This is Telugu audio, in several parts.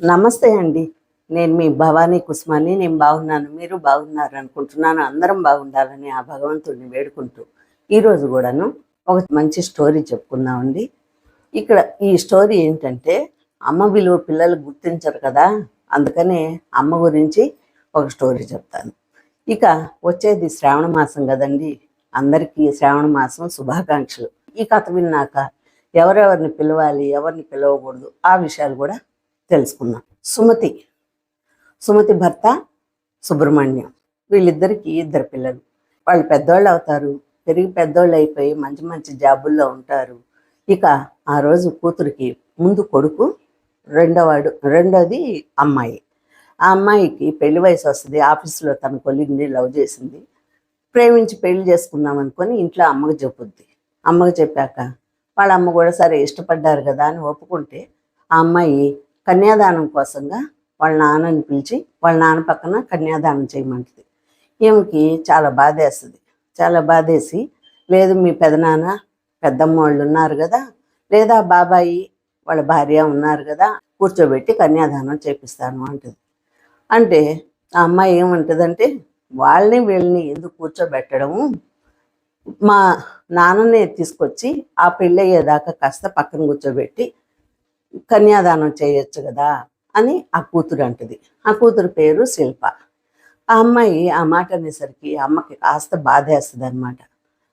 నమస్తే అండి. నేను మీ భవానీ కుస్మాని నేను బాగున్నాను. మీరు బాగున్నారు అనుకుంటున్నాను. అందరం బాగుండాలని ఆ భగవంతుడిని వేడుకుంటూ ఈరోజు కూడాను ఒక మంచి స్టోరీ చెప్పుకుందామండి. ఇక్కడ ఈ స్టోరీ ఏంటంటే అమ్మ విలువ పిల్లలు గుర్తించరు కదా అందుకనే అమ్మ గురించి ఒక స్టోరీ చెప్తాను. ఇక వచ్చేది శ్రావణ మాసం కదండి. అందరికీ శ్రావణ మాసం శుభాకాంక్షలు. ఈ కథ విన్నాక ఎవరెవరిని పిలవాలి ఎవరిని పిలవకూడదు ఆ విషయాలు కూడా తెలుసుకుందాం. సుమతి. సుమతి భర్త సుబ్రహ్మణ్యం. వీళ్ళిద్దరికి ఇద్దరు పిల్లలు. వాళ్ళు పెద్దోళ్ళు అవుతారు. పెరిగి పెద్దోళ్ళు అయిపోయి మంచి మంచి జాబుల్లో ఉంటారు. ఇక ఆ రోజు కూతురికి ముందు కొడుకు రెండోవాడు రెండోది అమ్మాయి. ఆ అమ్మాయికి పెళ్ళి వయసు వస్తుంది. ఆఫీసులో తన కొలిగ్ని లవ్ చేసింది. ప్రేమించి పెళ్ళి చేసుకుందాం అనుకొని ఇంట్లో అమ్మకు చెప్పుద్ది. అమ్మకు చెప్పాక వాళ్ళ అమ్మ కూడా సరే ఇష్టపడ్డారు కదా అని ఒప్పుకుంటే ఆ అమ్మాయి కన్యాదానం కోసంగా వాళ్ళ నాన్నని పిలిచి వాళ్ళ నాన్న పక్కన కన్యాదానం చేయమంటుంది. ఈమెకి చాలా బాధేస్తుంది. చాలా బాధేసి లేదు మీ పెదనాన్న పెద్దమ్మ వాళ్ళు ఉన్నారు కదా లేదా బాబాయి వాళ్ళ భార్య ఉన్నారు కదా కూర్చోబెట్టి కన్యాదానం చేపిస్తాను అంటుంది. అంటే ఆ అమ్మాయి ఏమంటుందంటే వాళ్ళని వీళ్ళని ఎందుకు కూర్చోబెట్టడము? మా నాన్ననే తీసుకొచ్చి ఆ పెళ్ళి అయ్యేదాకా కాస్త పక్కన కూర్చోబెట్టి కన్యాదానం చేయొచ్చు కదా అని ఆ కూతురు అంటది. ఆ కూతురు పేరు శిల్ప. ఆ అమ్మాయి ఆ మాట అనేసరికి అమ్మకి కాస్త బాధేస్తుంది అనమాట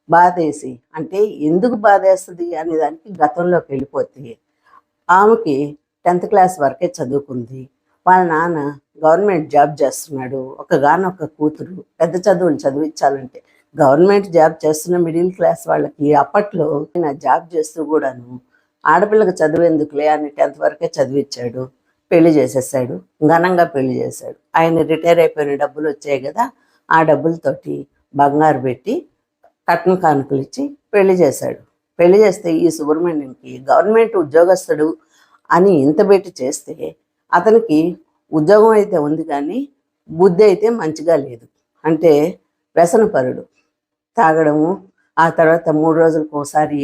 బాధేసి అంటే ఎందుకు బాధేస్తుంది అనే దానికి గతంలోకి వెళ్ళిపోతే ఆమెకి టెన్త్ క్లాస్ వరకే చదువుకుంది. వాళ్ళ నాన్న గవర్నమెంట్ జాబ్ చేస్తున్నాడు. ఒక కూతురు పెద్ద చదువులు చదివించాలంటే గవర్నమెంట్ జాబ్ చేస్తున్న మిడిల్ క్లాస్ వాళ్ళకి అప్పట్లో నా జాబ్ చేస్తూ కూడాను ఆడపిల్లకి చదివేందుకులే అని టెన్త్ వరకే చదివించాడు పెళ్ళి చేసేసాడు ఘనంగా పెళ్ళి చేశాడు. ఆయన రిటైర్ అయిపోయిన డబ్బులు వచ్చాయి కదా ఆ డబ్బులతోటి బంగారు పెట్టి కట్న కానుకలు ఇచ్చి పెళ్ళి చేశాడు. పెళ్ళి చేస్తే ఈ సుబ్రహ్మణ్యంకి గవర్నమెంట్ ఉద్యోగస్తుడు అని ఇంత పెట్టి చేస్తే అతనికి ఉద్యోగం అయితే ఉంది కానీ బుద్ధి అయితే మంచిగా లేదు. అంటే వ్యసనపరుడు. తాగడము ఆ తర్వాత మూడు రోజులకు ఒకసారి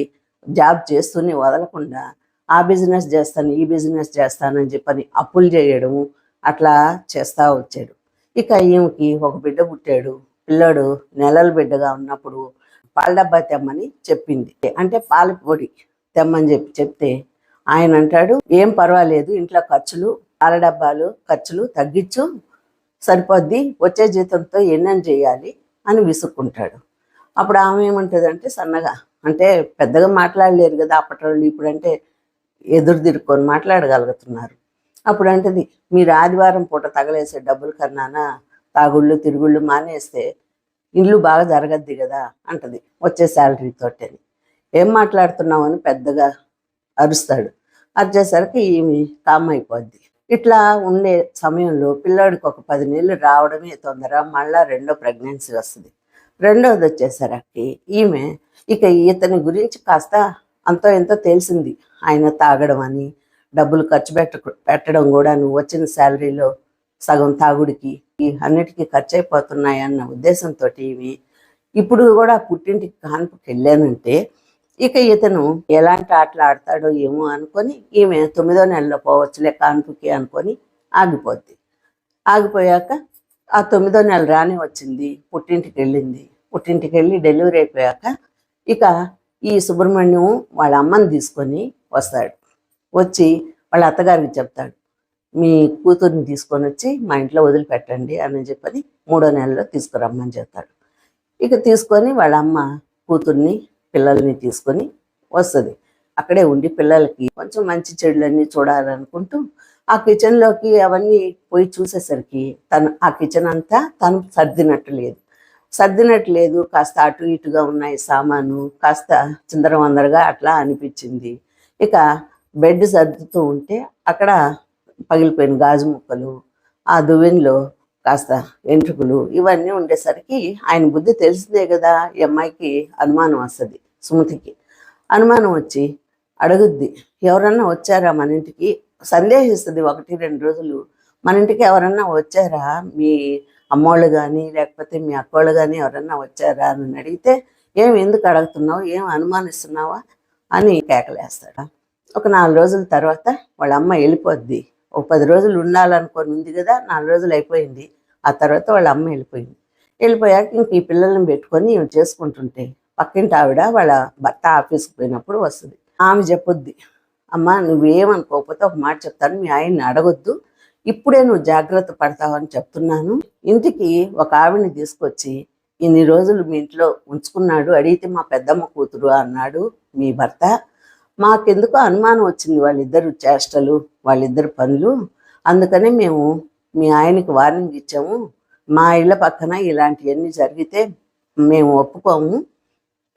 జాబ్ చేస్తూనే వదలకుండా ఆ బిజినెస్ చేస్తాను ఈ బిజినెస్ చేస్తానని చెప్పని అప్పులు చేయడము అట్లా చేస్తూ వచ్చాడు. ఇక ఈమెకి ఒక బిడ్డ పుట్టాడు. పిల్లోడు నెలల బిడ్డగా ఉన్నప్పుడు పాల డబ్బా తెమ్మని చెప్పింది. అంటే పాల పొడి తెమ్మని చెప్పి చెప్తే ఆయన అంటాడు ఏం పర్వాలేదు ఇంట్లో ఖర్చులు పాల డబ్బాలు ఖర్చులు తగ్గించు సరిపోద్ది వచ్చే జీతంతో ఎన్నం చేయాలి అని విసుక్కుంటాడు. అప్పుడు ఆమె ఏమంటుంది సన్నగా అంటే పెద్దగా మాట్లాడలేరు కదా అప్పటి వాళ్ళు ఇప్పుడంటే ఎదురు తిరుక్కొని మాట్లాడగలుగుతున్నారు. అప్పుడు అంటది మీరు ఆదివారం పూట తగలేసే డబ్బులు కన్నానా? తాగుళ్ళు తిరుగుళ్ళు మానేస్తే ఇల్లు బాగా జరగద్ది కదా అంటది వచ్చే శాలరీతోటి అని ఏం మాట్లాడుతున్నావు? అని పెద్దగా అరుస్తాడు. అరిచేసరికి ఈమె కామ్ అయిపోద్ది. ఇట్లా ఉండే సమయంలో పిల్లాడికి ఒక పది నెలలు రావడమే తొందర మళ్ళా రెండో ప్రెగ్నెన్సీ వస్తుంది. రెండవది వచ్చేసరికి ఈమె ఇక ఇతని గురించి కాస్త అంతో ఎంతో తెలిసింది. ఆయన తాగడం అని డబ్బులు ఖర్చు పెట్ట పెట్టడం కూడా నువ్వు వచ్చిన శాలరీలో సగం తాగుడికి ఈ అన్నిటికీ ఖర్చు అయిపోతున్నాయి అన్న ఉద్దేశంతో ఈమె ఇప్పుడు కూడా పుట్టింటికి కాన్పుకి వెళ్ళానంటే ఇక ఇతను ఎలాంటి ఆటలు ఆడతాడో ఏమో అనుకొని ఈమె తొమ్మిదో నెలలో పోవచ్చులే కాన్పుకి అనుకొని ఆగిపోద్ది. ఆగిపోయాక ఆ తొమ్మిదో నెల రాని వచ్చింది పుట్టింటికి వెళ్ళింది. పుట్టింటికి వెళ్ళి డెలివరీ అయిపోయాక ఇక ఈ సుబ్రహ్మణ్యం వాళ్ళ అమ్మని తీసుకొని వస్తాడు. వచ్చి వాళ్ళ అత్తగారికి చెప్తాడు మీ కూతుర్ని తీసుకొని వచ్చి మా ఇంట్లో వదిలిపెట్టండి అని చెప్పని మూడో నెలలో తీసుకురమ్మని చెప్తాడు. ఇక తీసుకొని వాళ్ళ అమ్మ కూతుర్ని పిల్లల్ని తీసుకొని వస్తుంది. అక్కడే ఉండి పిల్లలకి కొంచెం మంచి చెడులన్నీ చూడాలనుకుంటూ ఆ కిచెన్లోకి అవన్నీ పోయి చూసేసరికి తను ఆ కిచెన్ అంతా తను సర్దినట్టు లేదు. సర్దినట్టు లేదు కాస్త అటు ఇటుగా ఉన్నాయి సామాను కాస్త చిందరవందరగా అట్లా అనిపించింది. ఇక బెడ్ సర్దుతూ ఉంటే అక్కడ పగిలిపోయిన గాజు ముక్కలు ఆ దువ్వెనలో కాస్త వెంట్రుకలు ఇవన్నీ ఉండేసరికి ఆయన బుద్ధి తెలిసిందే కదా ఈ అమ్మాయికి అనుమానం వస్తుంది సుమతికి. అనుమానం వచ్చి అడుగుద్ది ఎవరన్నా వచ్చారా మన ఇంటికి? సందేహిస్తుంది ఒకటి రెండు రోజులు. మన ఇంటికి ఎవరన్నా వచ్చారా? మీ అమ్మోళ్ళు కానీ లేకపోతే మీ అక్కోళ్ళు కానీ ఎవరన్నా వచ్చారా అని అడిగితే ఏం ఎందుకు అడుగుతున్నావు? ఏం అనుమానిస్తున్నావా? అని కేకలేస్తాడు. ఒక నాలుగు రోజుల తర్వాత వాళ్ళ అమ్మ వెళ్ళిపోద్ది. ఒక పది రోజులు ఉండాలనుకొని ఉంది కదా నాలుగు రోజులు అయిపోయింది. ఆ తర్వాత వాళ్ళ అమ్మ వెళ్ళిపోయింది. వెళ్ళిపోయాక ఇంక ఈ పిల్లల్ని పెట్టుకొని చేసుకుంటుంటే పక్కింటి ఆవిడ వాళ్ళ భర్త ఆఫీస్కి పోయినప్పుడు వస్తుంది. ఆమె చెప్పొద్ది అమ్మ నువ్వేమనుకోకపోతే ఒక మాట చెప్తాను మీ ఆయన్ని అడగొద్దు. ఇప్పుడే నువ్వు జాగ్రత్త పడతావని చెప్తున్నాను. ఇంటికి ఒక ఆవిడని తీసుకొచ్చి ఇన్ని రోజులు మీ ఇంట్లో ఉంచుకున్నాడు అడిగితే మా పెద్దమ్మ కూతురు అన్నాడు మీ భర్త. మాకెందుకో అనుమానం వచ్చింది వాళ్ళిద్దరు చేష్టలు వాళ్ళిద్దరు పనులు. అందుకనే మేము మీ ఆయనకి వార్నింగ్ ఇచ్చాము. మా ఇళ్ళ పక్కన ఇలాంటివన్నీ జరిగితే మేము ఒప్పుకోము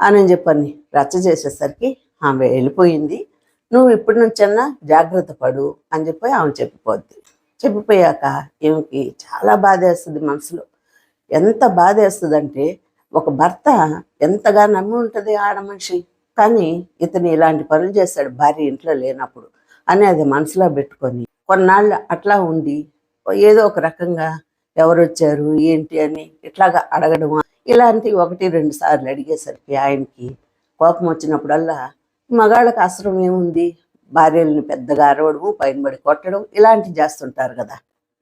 అని చెప్పని రచ్చ చేసేసరికి ఆమె వెళ్ళిపోయింది. నువ్వు ఇప్పటి నుంచన్నా జాగ్రత్త పడు అని చెప్పి ఆమె చెప్పిపోద్ది. చెప్పిపోయాక ఈమెకి చాలా బాధ వేస్తుంది మనసులో. ఎంత బాధ వేస్తుందంటే ఒక భర్త ఎంతగా నమ్మి ఉంటుంది ఆడ మనిషి కానీ ఇతను ఇలాంటి పనులు చేస్తాడు భార్య ఇంట్లో లేనప్పుడు అని అది మనసులో పెట్టుకొని కొన్నాళ్ళు అట్లా ఉండి ఏదో ఒక రకంగా ఎవరు వచ్చారు ఏంటి అని ఇట్లాగా అడగడం ఇలాంటి ఒకటి రెండు సార్లు అడిగేసరికి ఆయనకి కోపం వచ్చినప్పుడల్లా మగాళ్ళకి అవసరం ఏముంది? భార్యల్ని పెద్దగా అరవడము పైన పడి కొట్టడం ఇలాంటివి చేస్తుంటారు కదా.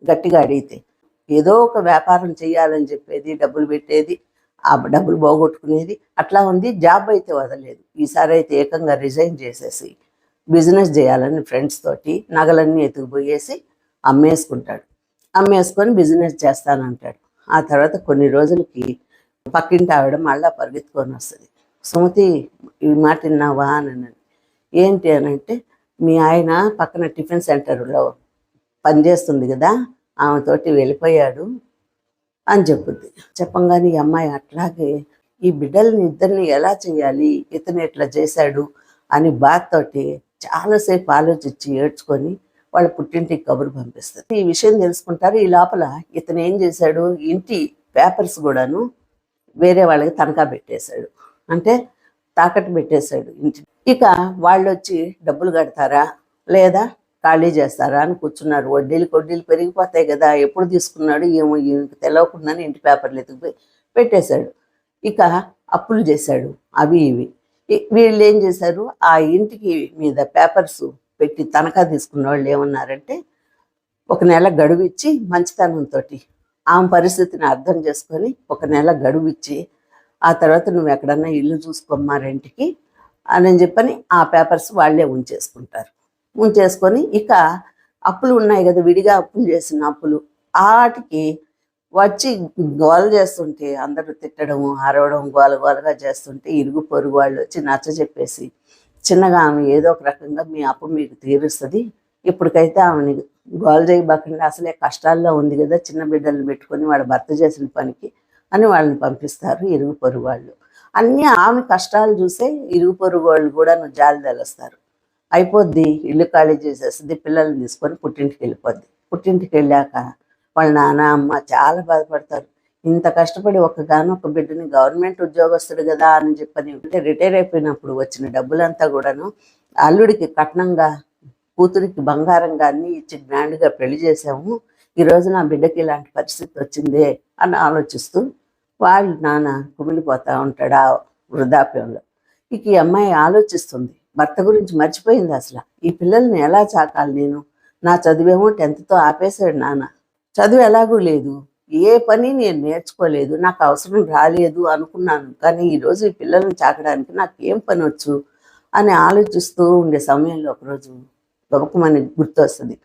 గట్టిగా అడిగితే ఏదో ఒక వ్యాపారం చేయాలని చెప్పేది డబ్బులు పెట్టేది ఆ డబ్బులు పోగొట్టుకునేది అట్లా ఉంది. జాబ్ అయితే వదలేదు ఈసారి అయితే ఏకంగా రిజైన్ చేసేసి బిజినెస్ చేయాలని ఫ్రెండ్స్ తోటి నగలన్నీ ఎత్తుకుపోయేసి అమ్మేసుకుంటాడు. అమ్మేసుకొని బిజినెస్ చేస్తానంటాడు. ఆ తర్వాత కొన్ని రోజులకి పక్కింటి ఆవిడ మళ్ళీ పరిగెత్తుకొని వస్తుంది. సుమతి ఈ మాట విన్నావా? అని ఏంటి? అని అంటే మీ ఆయన పక్కన టిఫిన్ సెంటర్లో పనిచేస్తుంది కదా ఆమెతోటి వెళ్ళిపోయాడు అని చెప్పుద్ది. చెప్పంగానే ఈ అమ్మాయి అట్లాగే ఈ బిడ్డల్ని ఇద్దరిని ఎలా చేయాలి ఇతను ఎట్లా చేశాడు అని బాధతోటి చాలాసేపు ఆలోచించి ఏడ్చుకొని వాళ్ళ పుట్టింటికి కబురు పంపిస్తారు ఈ విషయం తెలుసుకుంటారు ఈ లోపల ఇతను ఏం చేశాడు ఇంటి పేపర్స్ కూడాను వేరే వాళ్ళకి తనఖా పెట్టేశాడు. అంటే తాకట్టు పెట్టేశాడు ఇంటి ఇక వాళ్ళు వచ్చి డబ్బులు కడతారా? లేదా ఖాళీ చేస్తారా అని కూర్చున్నారు. వడ్డీలు కొడ్డీలు పెరిగిపోతాయి కదా ఎప్పుడు తీసుకున్నాడు ఏమో ఈయనకి తెలియకుండానే ఇంటి పేపర్లు ఎత్తుకు పెట్టేశాడు. ఇక అప్పులు చేశాడు. అవి ఇవి. వీళ్ళు ఏం చేశారు? ఆ ఇంటికి మీద పేపర్స్ పెట్టి తనఖా తీసుకున్న వాళ్ళు ఏమన్నారంటే ఒక నెల గడువు ఇచ్చి మంచితనంతో ఆమె పరిస్థితిని అర్థం చేసుకొని ఒక నెల గడువు ఇచ్చి ఆ తర్వాత నువ్వు ఎక్కడన్నా ఇల్లు చూసుకోమ్మా రెంట్కి అని చెప్పని ఆ పేపర్స్ వాళ్ళే ఉంచేసుకుంటారు. ఉంచేసుకొని ఇక అప్పులు ఉన్నాయి కదా విడిగా అప్పులు చేసిన అప్పులు. వాటికి వచ్చి గోల చేస్తుంటే అందరూ తిట్టడం అరవడం గోల గోలగా చేస్తుంటే ఇరుగు పొరుగు వాళ్ళు వచ్చి నచ్చ చెప్పేసి చిన్నగా ఆమె ఏదో ఒక రకంగా మీ అప్పు మీకు తీరుస్తుంది. ఇప్పటికైతే ఆమెని గోల చేయబాకండి. అసలే కష్టాల్లో ఉంది కదా చిన్న బిడ్డలు పెట్టుకొని వాళ్ళ భర్త చేసిన పనికి అని వాళ్ళని పంపిస్తారు ఇరుగు పొరుగు వాళ్ళు. అన్నీ ఆమె కష్టాలు చూసే ఇరుగు పొరుగు వాళ్ళు కూడా జాలి తెలుస్తారు అయిపోద్ది ఇల్లు ఖాళీ చేసేస్తుంది పిల్లల్ని తీసుకొని పుట్టింటికి వెళ్ళిపోద్ది. పుట్టింటికి వెళ్ళాక వాళ్ళ నాన్న అమ్మ చాలా బాధపడతారు. ఇంత కష్టపడి ఒక్కగానొక్క బిడ్డని గవర్నమెంట్ ఉద్యోగస్తుడు కదా అని చెప్పని అంటే రిటైర్ అయిపోయినప్పుడు వచ్చిన డబ్బులంతా కూడాను అల్లుడికి కట్నంగా కూతురికి బంగారంగా అన్ని ఇచ్చి గ్రాండ్గా పెళ్ళి చేసాము ఈ నా బిడ్డకి ఇలాంటి పరిస్థితి వచ్చిందే అని ఆలోచిస్తూ వాళ్ళు నాన్న కుమిలిపోతూ ఉంటాడు ఆ వృద్ధాప్యంలో. ఇక ఈ అమ్మాయి ఆలోచిస్తుంది. భర్త గురించి మర్చిపోయింది అసలు. ఈ పిల్లల్ని ఎలా చాకాలి నేను? నా చదివేమో టెన్త్తో ఆపేశాడు నాన్న. చదువు ఎలాగూ లేదు. ఏ పని నేను నేర్చుకోలేదు. నాకు అవసరం రాలేదు అనుకున్నాను. కానీ ఈరోజు ఈ పిల్లల్ని చాకడానికి నాకు ఏం పని వచ్చు? అని ఆలోచిస్తూ ఉండే సమయంలో ఒకరోజు గొప్పమని గుర్తొస్తుంది.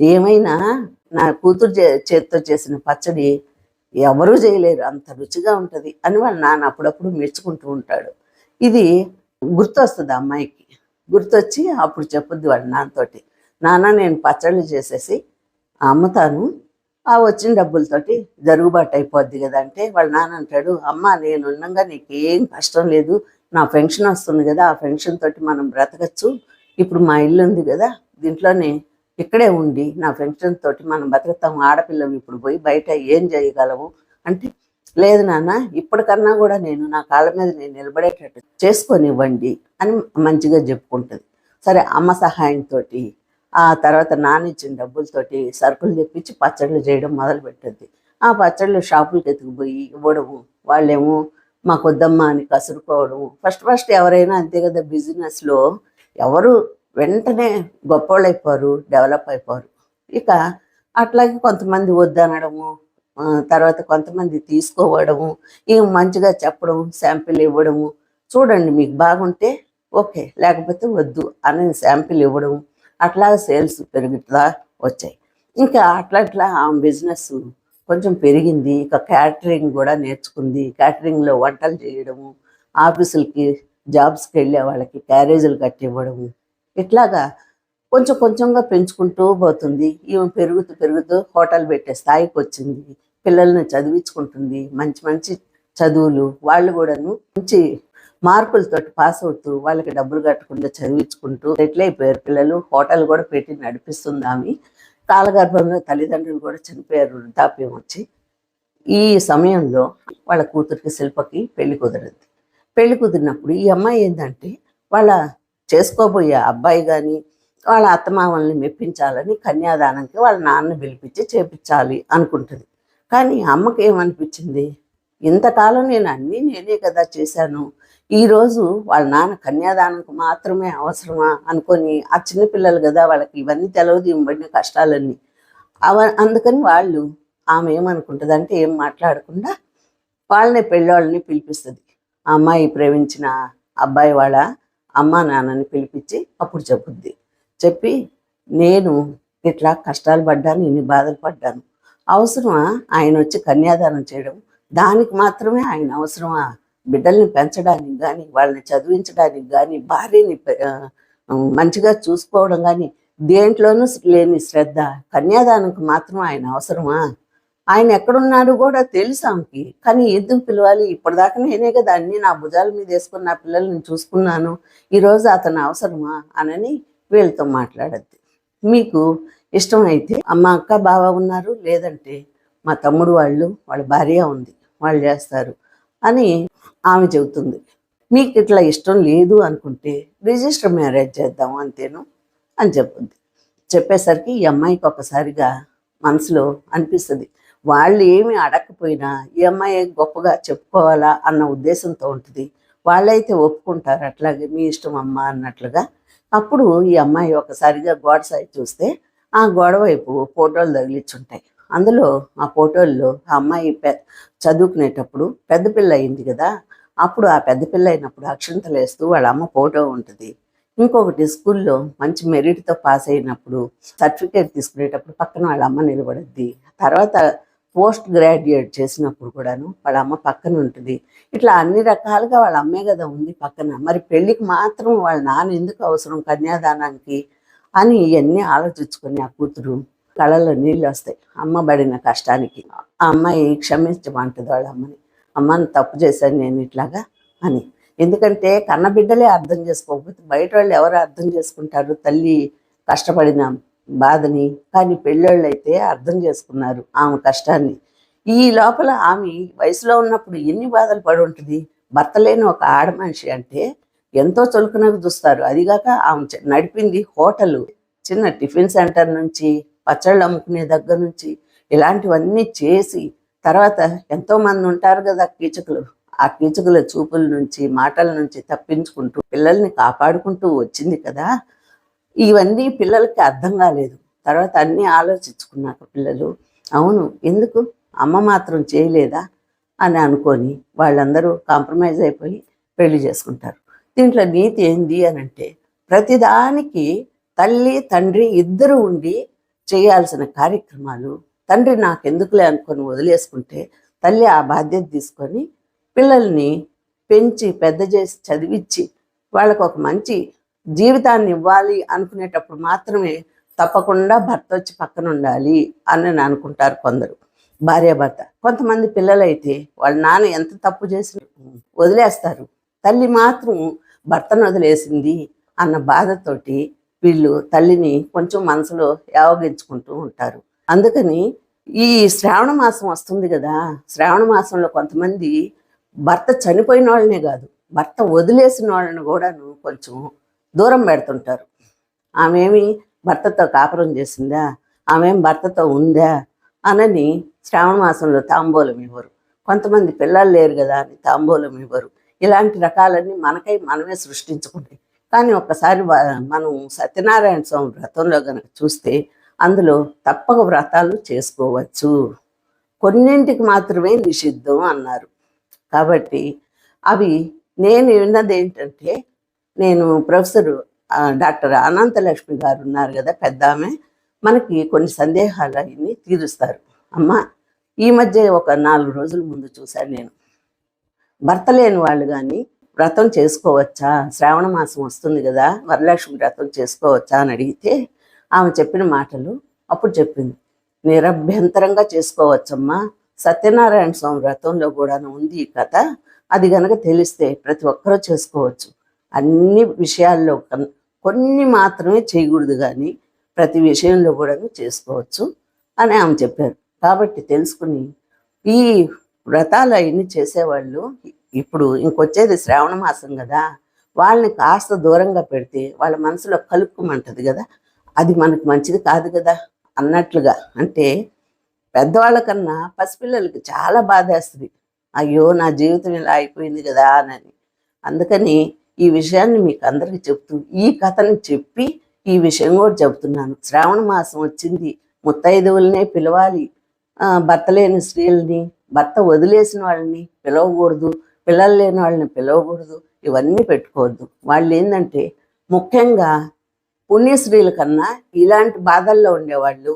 ఏమైనా నా కూతురు చే- చేత్తో చేసిన పచ్చడి ఎవరూ చేయలేరు. అంత రుచిగా ఉంటుంది అని వాళ్ళ నాన్న అప్పుడప్పుడు మెచ్చుకుంటూ ఉంటాడు. ఇది గుర్తొస్తుంది అమ్మాయికి. గుర్తొచ్చి అప్పుడు చెప్పుద్ది వాళ్ళ నాన్నతోటి. నాన్న నేను పచ్చళ్ళు చేసేసి అమ్ముతాను. ఆ వచ్చిన డబ్బులతోటి జరుగుబాటు అయిపోద్ది కదా అంటే వాళ్ళ నాన్న అంటాడు అమ్మ నేను ఉండగా నీకేం కష్టం లేదు. నా పెన్షన్ వస్తుంది కదా ఆ పెన్షన్ తోటి మనం బ్రతకచ్చు. ఇప్పుడు మా ఇల్లు ఉంది కదా దీంట్లోనే ఇక్కడే ఉండి నా పెన్షన్ తోటి మనం బతుకుతాం ఆడపిల్లం ఇప్పుడు పోయి బయట ఏం చేయగలవు? అంటే లేదు నాన్న ఇప్పటికన్నా కూడా నేను నా కాళ్ళ మీద నేను నిలబడేటట్టు చేసుకొనివ్వండి అని మంచిగా చెప్పుకుంటుంది. సరే అమ్మ సహాయంతో ఆ తర్వాత నాన్న ఇచ్చిన డబ్బులతోటి సరుకులు తెప్పించి పచ్చళ్ళు చేయడం మొదలు పెట్టద్ది. ఆ పచ్చళ్ళు షాపులకి ఎత్తుకుపోయి ఇవ్వడము వాళ్ళేమో మాకు వద్దమ్మా అని కసురుకోవడము. ఫస్ట్ ఫస్ట్ ఎవరైనా అంతే కదా బిజినెస్లో ఎవరు వెంటనే గొప్పవాళ్ళు అయిపోరు డెవలప్ అయిపోరు ఇక అట్లాగే కొంతమంది వద్దనడము తర్వాత కొంతమంది తీసుకోవడము ఇవి మంచిగా చెప్పడం శాంపిల్ ఇవ్వడము. చూడండి మీకు బాగుంటే ఓకే లేకపోతే వద్దు అనే శాంపిల్ ఇవ్వడం అట్లా సేల్స్ పెరుగుతా వచ్చాయి. ఇంకా అట్లా అట్లా ఆ బిజినెస్ కొంచెం పెరిగింది. ఇక క్యాటరింగ్ కూడా నేర్చుకుంది. క్యాటరింగ్లో వంటలు చేయడము ఆఫీసులకి జాబ్స్కి వెళ్ళే వాళ్ళకి క్యారేజీలు కట్టి ఇవ్వడము ఇట్లాగా కొంచెం కొంచెంగా పెంచుకుంటూ పోతుంది. ఈమె పెరుగుతూ పెరుగుతూ హోటల్ పెట్టే స్థాయికి వచ్చింది. పిల్లల్ని చదివించుకుంటుంది. మంచి మంచి చదువులు వాళ్ళు కూడాను మంచి మార్కులతోటి పాస్ అవుతూ వాళ్ళకి డబ్బులు కట్టకుండా చదివించుకుంటూ ఎట్లయిపోయారు అయిపోయారు. పిల్లలు హోటల్ కూడా పెట్టి నడిపిస్తుంది ఆమె కాలగర్భంలో తల్లిదండ్రులు కూడా చనిపోయారు. వృద్ధాప్యం వచ్చి ఈ సమయంలో వాళ్ళ కూతురికి శిల్పకి పెళ్ళి కుదరదు. పెళ్ళి కుదిరినప్పుడు ఈ అమ్మాయి ఏంటంటే వాళ్ళ చేసుకోబోయే అబ్బాయి కానీ వాళ్ళ అత్తమామల్ని మెప్పించాలని కన్యాదానంకి వాళ్ళ నాన్న పిలిపించి చేపించాలి అనుకుంటుంది. కానీ అమ్మకి ఏమనిపించింది? ఇంతకాలం నేను అన్నీ నేనే కదా చేశాను. ఈరోజు వాళ్ళ నాన్న కన్యాదానంకు మాత్రమే అవసరమా అనుకొని ఆ చిన్నపిల్లలు కదా వాళ్ళకి ఇవన్నీ తెలవదు ఇవ్వబడిన కష్టాలన్నీ. అవ అందుకని వాళ్ళు ఆమె ఏమనుకుంటుంది అంటే ఏం మాట్లాడకుండా వాళ్ళని పెళ్ళోళ్ళని పిలిపిస్తుంది. ఆ అమ్మాయి ప్రేమించిన అబ్బాయి వాళ్ళ అమ్మ నాన్నని పిలిపించి అప్పుడు చెప్పుద్ది. చెప్పి నేను ఇట్లా కష్టాలు పడ్డాను ఇన్ని బాధలు పడ్డాను. అవసరమా? ఆయన వచ్చి కన్యాదానం చేయడం. దానికి మాత్రమే ఆయన అవసరమా? బిడ్డల్ని పెంచడానికి కానీ వాళ్ళని చదివించడానికి కానీ భార్యని మంచిగా చూసుకోవడం కానీ దేంట్లోనూ లేని శ్రద్ధ. కన్యాదానంకి మాత్రం ఆయన అవసరమా? ఆయన ఎక్కడున్నాడు కూడా తెలుసు ఆమెకి. కానీ ఎందుకు పిలవాలి? ఇప్పటిదాకా నేనే కదా అన్ని నా భుజాల మీద వేసుకుని నా పిల్లల్ని చూసుకున్నాను. ఈరోజు అతను అవసరమా? అనని వీళ్ళతో మాట్లాడద్ది. మీకు ఇష్టం అయితే అమ్మ అక్క బావ ఉన్నారు? లేదంటే మా తమ్ముడు వాళ్ళు వాళ్ళ భార్య ఉంది వాళ్ళు చేస్తారు అని ఆమె చెబుతుంది. మీకు ఇట్లా ఇష్టం లేదు అనుకుంటే రిజిస్టర్ మ్యారేజ్ చేద్దాం అంతేను అని చెప్పింది చెప్పేసరికి ఈ అమ్మాయికి ఒకసారిగా మనసులో అనిపిస్తుంది. వాళ్ళు ఏమి అడగకపోయినా ఈ అమ్మాయి గొప్పగా చెప్పుకోవాలా అన్న ఉద్దేశంతో ఉంటుంది. వాళ్ళైతే ఒప్పుకుంటారు అట్లాగే మీ ఇష్టం అమ్మ అన్నట్లుగా. అప్పుడు ఈ అమ్మాయి ఒకసారిగా గోడ సైడ్ చూస్తే ఆ గోడ వైపు ఫోటోలు తగిలిచ్చుంటాయి. అందులో ఆ ఫోటోల్లో ఆ అమ్మాయి పె చదువుకునేటప్పుడు పెద్ద పిల్ల అయింది కదా. అప్పుడు ఆ పెద్ద పిల్ల అయినప్పుడు అక్షంతలు వేస్తూ వాళ్ళ అమ్మ ఫోటో ఉంటుంది. ఇంకొకటి స్కూల్లో మంచి మెరిట్తో పాస్ అయినప్పుడు సర్టిఫికేట్ తీసుకునేటప్పుడు పక్కన వాళ్ళ అమ్మ నిలబడుద్ది. తర్వాత పోస్ట్ గ్రాడ్యుయేట్ చేసినప్పుడు కూడాను వాళ్ళ అమ్మ పక్కన ఉంటుంది. ఇట్లా అన్ని రకాలుగా వాళ్ళ అమ్మే కదా ఉంది పక్కన. మరి పెళ్ళికి మాత్రం వాళ్ళ నాన్న ఎందుకు అవసరం కన్యాదానానికి అని ఇవన్నీ ఆలోచించుకొని ఆ కూతురు కళ్ళలో నీళ్ళు వస్తాయి. అమ్మ పడిన కష్టానికి. ఆ అమ్మాయి క్షమించమంటుంది వాళ్ళ అమ్మని. అమ్మని తప్పు చేశాను నేను ఇట్లాగా అని. ఎందుకంటే కన్నబిడ్డలే అర్థం చేసుకోకపోతే బయట వాళ్ళు ఎవరు అర్థం చేసుకుంటారు? తల్లి కష్టపడిన బాధని కానీ పెళ్ళోళ్ళు అయితే అర్థం చేసుకున్నారు ఆమె కష్టాన్ని. ఈ లోపల ఆమె వయసులో ఉన్నప్పుడు ఎన్ని బాధలు పడి ఉంటుంది? భర్త లేని ఒక ఆడ మనిషి అంటే ఎంతో చులకనగా చూస్తారు. అదిగాక ఆమె నడిపింది హోటల్ చిన్న టిఫిన్ సెంటర్ నుంచి పచ్చళ్ళు అమ్ముకునే దగ్గర నుంచి ఇలాంటివన్నీ చేసి తర్వాత ఎంతో మంది ఉంటారు కదా కీచకులు. ఆ కీచకుల చూపుల నుంచి మాటల నుంచి తప్పించుకుంటూ పిల్లల్ని కాపాడుకుంటూ వచ్చింది కదా. ఇవన్నీ పిల్లలకి అర్థం కాలేదు. తర్వాత అన్నీ ఆలోచించుకున్నాక పిల్లలు అవును ఎందుకు? అమ్మ మాత్రం చేయలేదా? అని అనుకొని వాళ్ళందరూ కాంప్రమైజ్ అయిపోయి పెళ్ళి చేసుకుంటారు. దీంట్లో నీతి ఏంది అని అంటే ప్రతిదానికి తల్లి తండ్రి ఇద్దరు ఉండి చేయాల్సిన కార్యక్రమాలు తండ్రి నాకెందుకులే అనుకొని వదిలేసుకుంటే తల్లి ఆ బాధ్యత తీసుకొని పిల్లల్ని పెంచి పెద్ద చేసి చదివించి వాళ్ళకు ఒక మంచి జీవితాన్ని ఇవ్వాలి అనుకునేటప్పుడు మాత్రమే తప్పకుండా భర్త వచ్చి పక్కన ఉండాలి అని అనుకుంటారు కొందరు. భార్యాభర్త కొంతమంది పిల్లలైతే వాళ్ళ నాన్న ఎంత తప్పు చేసి వదిలేస్తారు. తల్లి మాత్రం భర్తను వదిలేసింది అన్న బాధతోటి వీళ్ళు తల్లిని కొంచెం మనసులో యావగించుకుంటూ ఉంటారు. అందుకని ఈ శ్రావణ మాసం వస్తుంది కదా శ్రావణ మాసంలో కొంతమంది భర్త చనిపోయిన వాళ్ళనే కాదు భర్త వదిలేసిన వాళ్ళని కూడాను కొంచెం దూరం పెడుతుంటారు. ఆమెమి భర్తతో కాపురం చేసిందా? ఆమెం భర్తతో ఉందా? అనని శ్రావణ మాసంలో తాంబూలం ఇవ్వరు. కొంతమంది పిల్లలు లేరు కదా అని తాంబూలం ఇవ్వరు. ఇలాంటి రకాలన్నీ మనకై మనమే సృష్టించుకుంటాయి. కానీ ఒక్కసారి మనం సత్యనారాయణ స్వామి వ్రతంలో కనుక చూస్తే అందులో తప్పక వ్రతాలు చేసుకోవచ్చు. కొన్నింటికి మాత్రమే నిషిద్ధం అన్నారు. కాబట్టి అవి నేను విన్నది ఏంటంటే నేను ప్రొఫెసర్ డాక్టర్ అనంతలక్ష్మి గారు ఉన్నారు కదా పెద్ద ఆమె మనకి కొన్ని సందేహాలు అవి తీరుస్తారు. అమ్మ ఈ మధ్య ఒక నాలుగు రోజుల ముందు చూశాను నేను. భర్త లేని వాళ్ళు కానీ వ్రతం చేసుకోవచ్చా? శ్రావణ మాసం వస్తుంది కదా వరలక్ష్మి వ్రతం చేసుకోవచ్చా అని అడిగితే ఆమె చెప్పిన మాటలు అప్పుడు చెప్పింది. నిరభ్యంతరంగా చేసుకోవచ్చమ్మా. సత్యనారాయణ స్వామి వ్రతంలో కూడా ఉంది ఈ కథ. అది గనక తెలిస్తే ప్రతి ఒక్కరూ చేసుకోవచ్చు. అన్ని విషయాల్లో కొన్ని మాత్రమే చేయకూడదు కానీ ప్రతి విషయంలో కూడా చేసుకోవచ్చు అని ఆమె చెప్పారు. కాబట్టి తెలుసుకుని ఈ వ్రతాలు అవన్నీ చేసేవాళ్ళు ఇప్పుడు ఇంకొచ్చేది శ్రావణ మాసం కదా వాళ్ళని కాస్త దూరంగా పెడితే వాళ్ళ మనసులో కలుపుకోమంటది కదా అది మనకు మంచిది కాదు కదా అన్నట్లుగా. అంటే పెద్దవాళ్ళ కన్నా పసిపిల్లలకి చాలా బాధేస్తుంది. అయ్యో నా జీవితం ఇలా అయిపోయింది కదా అని. అందుకని ఈ విషయాన్ని మీకు అందరికీ చెప్తూ ఈ కథని చెప్పి ఈ విషయం కూడా చెబుతున్నాను. శ్రావణ మాసం వచ్చింది. ముత్తైదువులనే పిలవాలి. భర్త లేని స్త్రీలని భర్త వదిలేసిన వాళ్ళని పిలవకూడదు పిల్లలు లేని వాళ్ళని పిలవకూడదు ఇవన్నీ పెట్టుకోవద్దు. వాళ్ళు ఏంటంటే ముఖ్యంగా పుణ్యశ్రీల కన్నా ఇలాంటి బాధల్లో ఉండేవాళ్ళు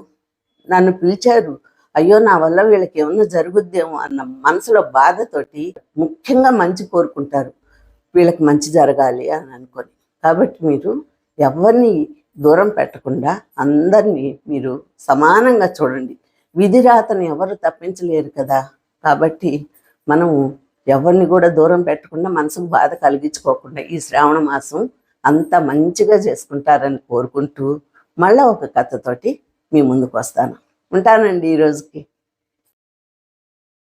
నన్ను పిలిచారు. అయ్యో నా వల్ల వీళ్ళకి ఏమన్నా జరుగుద్దేమో అన్న మనసులో బాధతోటి ముఖ్యంగా మంచి కోరుకుంటారు. వీళ్ళకి మంచి జరగాలి అని అనుకొని. కాబట్టి మీరు ఎవరిని దూరం పెట్టకుండా అందరినీ మీరు సమానంగా చూడండి. విధిరాతను ఎవరు తప్పించలేరు కదా. కాబట్టి మనము ఎవరిని కూడా దూరం పెట్టకుండా మనసుకు బాధ కలిగించుకోకుండా ఈ శ్రావణ మాసం అంత మంచిగా చేసుకుంటారని కోరుకుంటూ మళ్ళా ఒక కథతోటి మీ ముందుకు వస్తాను. ఉంటానండి ఈ రోజుకి.